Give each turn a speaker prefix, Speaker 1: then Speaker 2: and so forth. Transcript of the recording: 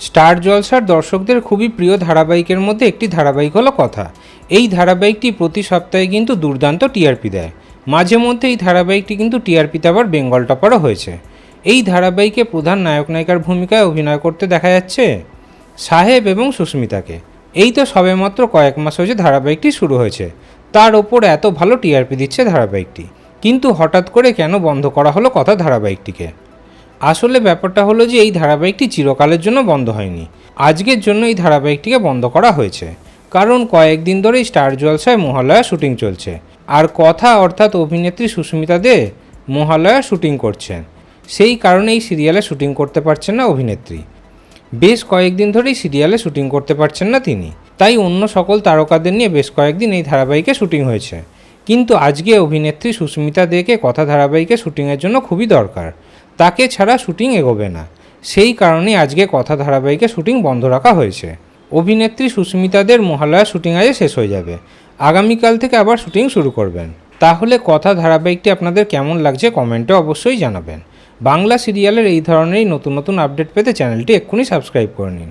Speaker 1: Star জলসার দর্শকদের খুবই প্রিয় ধারাবাহিকের মধ্যে একটি ধারাবাহিক হলো কথা। এই ধারাবাহিকটি প্রতি সপ্তাহে কিন্তু দুর্দান্ত টিআরপি দেয়। মাঝে মধ্যে এই ধারাবাহিকটি কিন্তু টিআরপিতে আবার বেঙ্গল টপারও হয়েছে। এই ধারাবাহিকে প্রধান নায়ক নায়িকার ভূমিকায় অভিনয় করতে দেখা যাচ্ছে সাহেব এবং সুস্মিতাকে। এই তো সবেমাত্র কয়েক মাস হয়েছে ধারাবাহিকটি শুরু হয়েছে। তার ওপর এত ভালো টিআরপি দিচ্ছে ধারাবাহিকটি। কিন্তু হঠাৎ করে কেন বন্ধ করা হলো কথা ধারাবাহিকটিকে? আসলে ব্যাপারটা হলো যে এই ধারাবাহিকটি চিরকালের জন্য বন্ধ হয়নি। আজকের জন্য এই ধারাবাহিকটিকে বন্ধ করা হয়েছে। কারণ কয়েকদিন ধরেই স্টার জলসায় মহালয়া শুটিং চলছে। আর কথা অর্থাৎ অভিনেত্রী সুস্মিতা দে মহালয়া শুটিং করছেন। সেই কারণে এই সিরিয়ালে শুটিং করতে পারছেন না অভিনেত্রী। বেশ কয়েকদিন ধরেই সিরিয়ালে শুটিং করতে পারছেন না তিনি। তাই অন্য সকল তারকাদের নিয়ে বেশ কয়েকদিন এই ধারাবাহিকে শুটিং হয়েছে। কিন্তু আজকে অভিনেত্রী সুস্মিতা দেকে কথা ধারাবাহিকে শুটিংয়ের জন্য খুবই দরকার। তাকে ছাড়া শুটিং এগোবে না। সেই কারণে আজকে কথা ধারাবাহিকে শুটিং বন্ধ রাখা হয়েছে। অভিনেত্রী সুস্মিতাদের মহালয়া শুটিং আজে শেষ হয়ে যাবে। আগামীকাল থেকে আবার শুটিং শুরু করবেন। তাহলে কথা ধারাবাহিকটি আপনাদের কেমন লাগছে কমেন্টে অবশ্যই জানাবেন। বাংলা সিরিয়ালের এই ধরনেরই নতুন নতুন আপডেট পেতে চ্যানেলটি এক্ষুনি সাবস্ক্রাইব করে নিন।